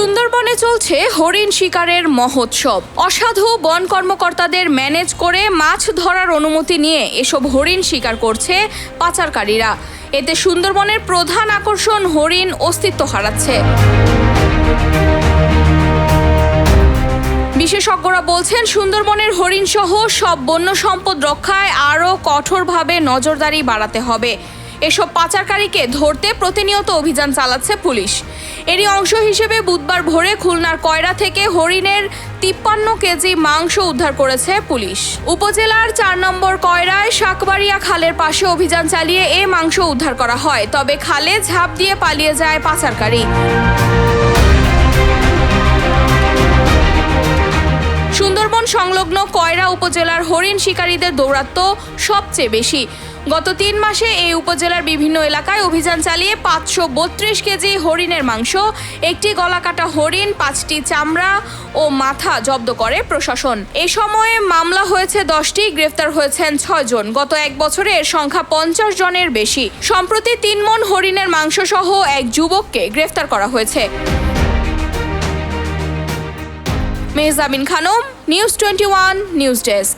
সুন্দরবনে চলছে হরিণ শিকারের মহোৎসব। অসাধু বন কর্মকর্তাদের ম্যানেজ করে মাছ ধরার অনুমতি নিয়ে এসব হরিণ শিকার করছে পাচারকারীরা। এতে সুন্দরবনের প্রধান আকর্ষণ হরিণ অস্তিত্ব হারাচ্ছে। বিশেষজ্ঞরা বলছেন, সুন্দরবনের হরিণ সহ সব বন্য সম্পদ রক্ষায় আরও কঠোরভাবে নজরদারি বাড়াতে হবে। এসব পাচারকারীকে ধরতে প্রতিনিয়ত অভিযান চালাচ্ছে পুলিশ। এরই অংশ হিসেবে বুধবার ভোরে খুলনার কয়রা থেকে হরিণের তিপ্পান্ন কেজি মাংস উদ্ধার করেছে পুলিশ। উপজেলার চার নম্বর কয়রায় শাকবাড়িয়া খালের পাশে অভিযান চালিয়ে এ মাংস উদ্ধার করা হয়, তবে খালে ঝাঁপ দিয়ে পালিয়ে যায় পাচারকারী। সংলগ্ন কয়রা উপজেলার হরিণ শিকারীদের দৌরাত্ম সবচেয়ে বেশি। গত তিন মাসে এই উপজেলার বিভিন্ন এলাকায় অভিযান চালিয়ে পাঁচশো বত্রিশ কেজি হরিণের মাংস, একটি গলাকাটা হরিণ, পাঁচটি চামড়া ও মাথা জব্দ করে প্রশাসন। এ সময়ে মামলা হয়েছে দশটি, গ্রেফতার হয়েছেন ছয়জন গত এক বছরে এর সংখ্যা পঞ্চাশ জনের বেশি। সম্প্রতি তিন মন হরিণের মাংস সহ এক যুবককে গ্রেফতার করা হয়েছে। Mehjabin Khanam news twenty one news desk